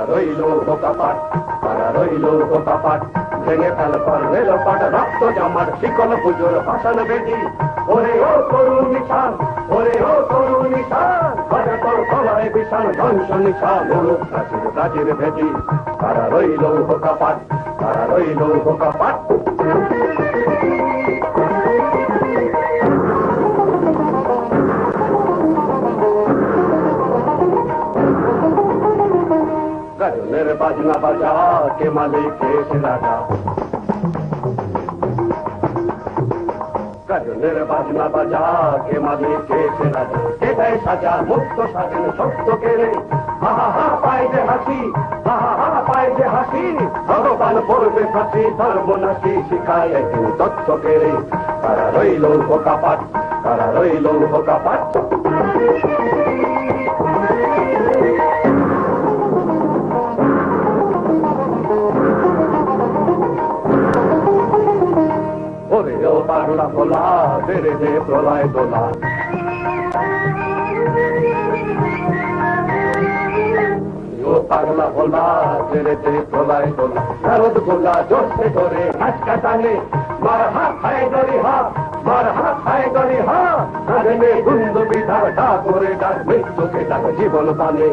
তারা রইল বোকা পাট তারা রইল বোকা পাট ভেঙে ফেল পর মেল পাট রক্ত জমার শিকল পুজোর ভাষণ বেটি ওরে ও তরু নিশান, ওরে ও তরু নিশান বাজা তোর কলায় বিশাল ধ্বংস নিশান ওরু প্রাচীর প্রাচীর ভেটি। তারা রইল বোকা তারা রইল বোকা গজনের বাজনা বাজা কে মালিক এসে রাজা? গজনের বাজনা বাজা কে মালিক এসে রাজা? এটাই সাজা, মুক্ত স্বাধীন সত্য কেড়ে হা হা পায় যে হাসি, হা হা পায় যে হাসি। ভগবান পড়বে ফাঁসি, সর্বনাশী শিখায় একদিন তথ্য কেড়ে তারা রইল কাপাট তারা রইল কাপাট ওরে পাগলা ভোলা তেরে দে প্রলয় দোলা। পাগলা ভোলা দে প্রলয় দোলা। নারদ গোলা জোরসে ধরে হাসকা টানে, মার হাত খায় গরি হা, মার হাত খায় গরি হা। সাধনে গুন্দ বিধার ডা করে ডাক, মৃত্যুকে ডাক জীবন পানে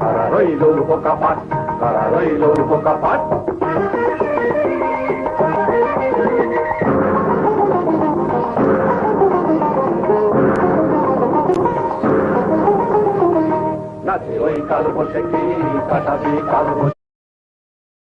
তারা রইল কাপাট তারা রইল কাপাট নাচে ওই কাল বসে কি কাটাবি কাল